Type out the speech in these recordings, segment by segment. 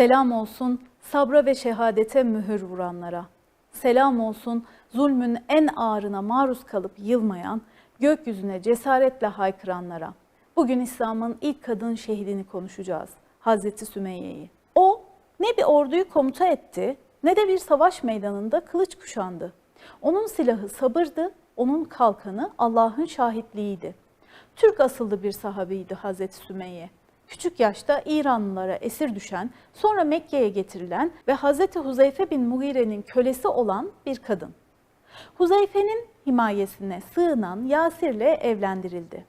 Selam olsun sabra ve şehadete mühür vuranlara. Selam olsun zulmün en ağırına maruz kalıp yılmayan, gökyüzüne cesaretle haykıranlara. Bugün İslam'ın ilk kadın şehidini konuşacağız. Hazreti Sümeyye'yi. O ne bir orduyu komuta etti ne de bir savaş meydanında kılıç kuşandı. Onun silahı sabırdı, onun kalkanı Allah'ın şahitliğiydi. Türk asıllı bir sahabiydi Hazreti Sümeyye. Küçük yaşta İranlılara esir düşen, sonra Mekke'ye getirilen ve Hazreti Huzeyfe bin Mugire'nin kölesi olan bir kadın. Huzeyfe'nin himayesine sığınan Yasir'le evlendirildi.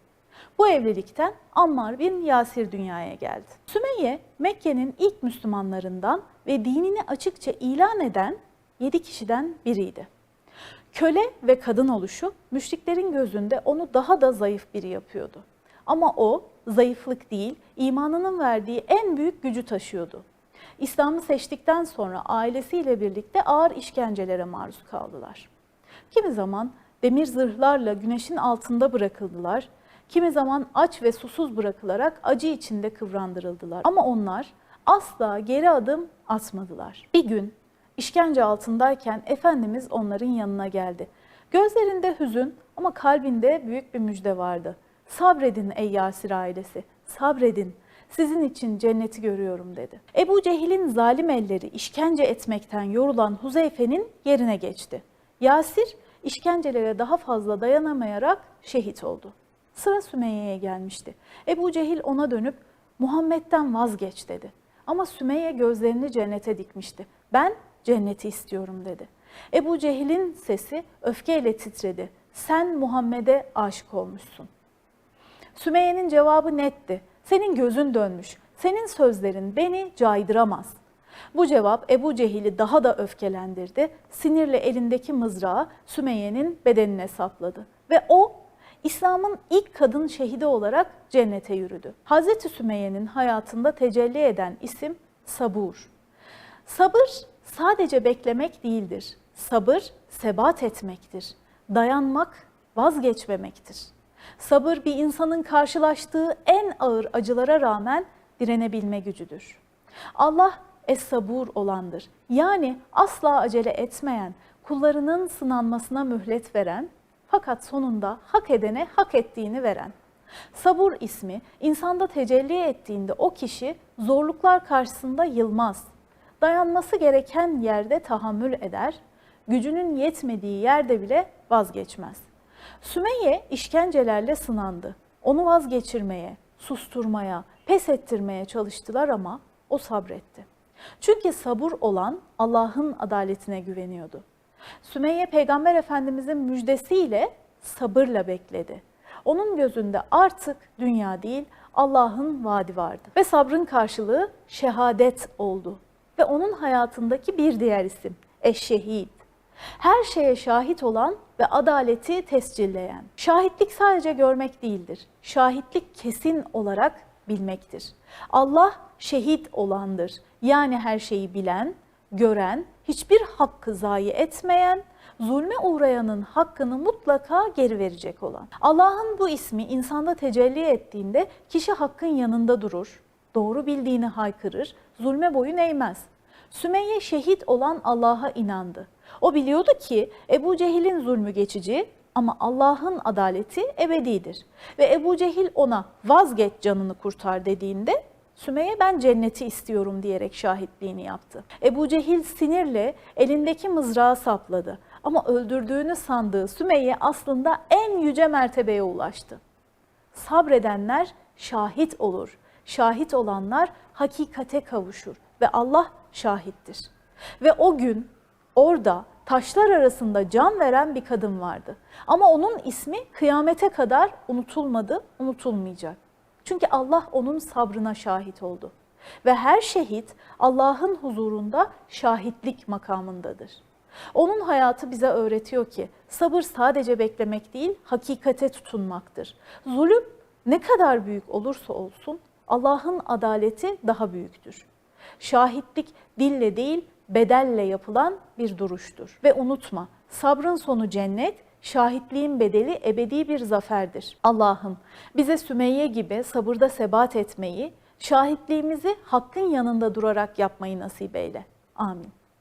Bu evlilikten Ammar bin Yasir dünyaya geldi. Sümeyye, Mekke'nin ilk Müslümanlarından ve dinini açıkça ilan eden yedi kişiden biriydi. Köle ve kadın oluşu müşriklerin gözünde onu daha da zayıf biri yapıyordu. Ama o zayıflık değil, imanının verdiği en büyük gücü taşıyordu. İslam'ı seçtikten sonra ailesiyle birlikte ağır işkencelere maruz kaldılar. Kimi zaman demir zırhlarla güneşin altında bırakıldılar, kimi zaman aç ve susuz bırakılarak acı içinde kıvrandırıldılar. Ama onlar asla geri adım atmadılar. Bir gün işkence altındayken Efendimiz onların yanına geldi. Gözlerinde hüzün ama kalbinde büyük bir müjde vardı. Sabredin ey Yasir ailesi, sabredin. Sizin için cenneti görüyorum dedi. Ebu Cehil'in zalim elleri işkence etmekten yorulan Huzeyfe'nin yerine geçti. Yasir işkencelere daha fazla dayanamayarak şehit oldu. Sıra Sümeyye'ye gelmişti. Ebu Cehil ona dönüp Muhammed'den vazgeç dedi. Ama Sümeyye gözlerini cennete dikmişti. Ben cenneti istiyorum dedi. Ebu Cehil'in sesi öfkeyle titredi. Sen Muhammed'e aşık olmuşsun. Sümeyye'nin cevabı netti. Senin gözün dönmüş. Senin sözlerin beni caydıramaz. Bu cevap Ebu Cehil'i daha da öfkelendirdi. Sinirle elindeki mızrağı Sümeyye'nin bedenine sapladı. Ve o İslam'ın ilk kadın şehidi olarak cennete yürüdü. Hazreti Sümeyye'nin hayatında tecelli eden isim sabur. Sabır sadece beklemek değildir. Sabır sebat etmektir. Dayanmak vazgeçmemektir. Sabır bir insanın karşılaştığı en ağır acılara rağmen direnebilme gücüdür. Allah es-sabur olandır. Yani asla acele etmeyen, kullarının sınanmasına mühlet veren fakat sonunda hak edene hak ettiğini veren. Sabur ismi insanda tecelli ettiğinde o kişi zorluklar karşısında yılmaz. Dayanması gereken yerde tahammül eder, gücünün yetmediği yerde bile vazgeçmez. Sümeyye işkencelerle sınandı. Onu vazgeçirmeye, susturmaya, pes ettirmeye çalıştılar ama o sabretti. Çünkü sabur olan Allah'ın adaletine güveniyordu. Sümeyye Peygamber Efendimizin müjdesiyle sabırla bekledi. Onun gözünde artık dünya değil Allah'ın vaadi vardı. Ve sabrın karşılığı şehadet oldu. Ve onun hayatındaki bir diğer isim eşşehid. Her şeye şahit olan ve adaleti tescilleyen. Şahitlik sadece görmek değildir. Şahitlik kesin olarak bilmektir. Allah şehit olandır. Yani her şeyi bilen, gören, hiçbir hakkı zayi etmeyen, zulme uğrayanın hakkını mutlaka geri verecek olan. Allah'ın bu ismi insanda tecelli ettiğinde kişi hakkın yanında durur, doğru bildiğini haykırır, zulme boyun eğmez. Sümeyye şehit olan Allah'a inandı. O biliyordu ki Ebu Cehil'in zulmü geçici ama Allah'ın adaleti ebedidir. Ve Ebu Cehil ona vazgeç canını kurtar dediğinde Sümeyye ben cenneti istiyorum diyerek şahitliğini yaptı. Ebu Cehil sinirle elindeki mızrağı sapladı. Ama öldürdüğünü sandığı Sümeyye aslında en yüce mertebeye ulaştı. Sabredenler şahit olur. Şahit olanlar hakikate kavuşur ve Allah şahittir. Ve o gün orada taşlar arasında can veren bir kadın vardı. Ama onun ismi kıyamete kadar unutulmadı, unutulmayacak. Çünkü Allah onun sabrına şahit oldu. Ve her şehit Allah'ın huzurunda şahitlik makamındadır. Onun hayatı bize öğretiyor ki sabır sadece beklemek değil, hakikate tutunmaktır. Zulüm ne kadar büyük olursa olsun Allah'ın adaleti daha büyüktür. Şahitlik dille değil, bedelle yapılan bir duruştur. Ve unutma, sabrın sonu cennet, şahitliğin bedeli ebedi bir zaferdir. Allah'ım bize Sümeyye gibi sabırda sebat etmeyi, Şahitliğimizi hakkın yanında durarak yapmayı nasip eyle. Amin.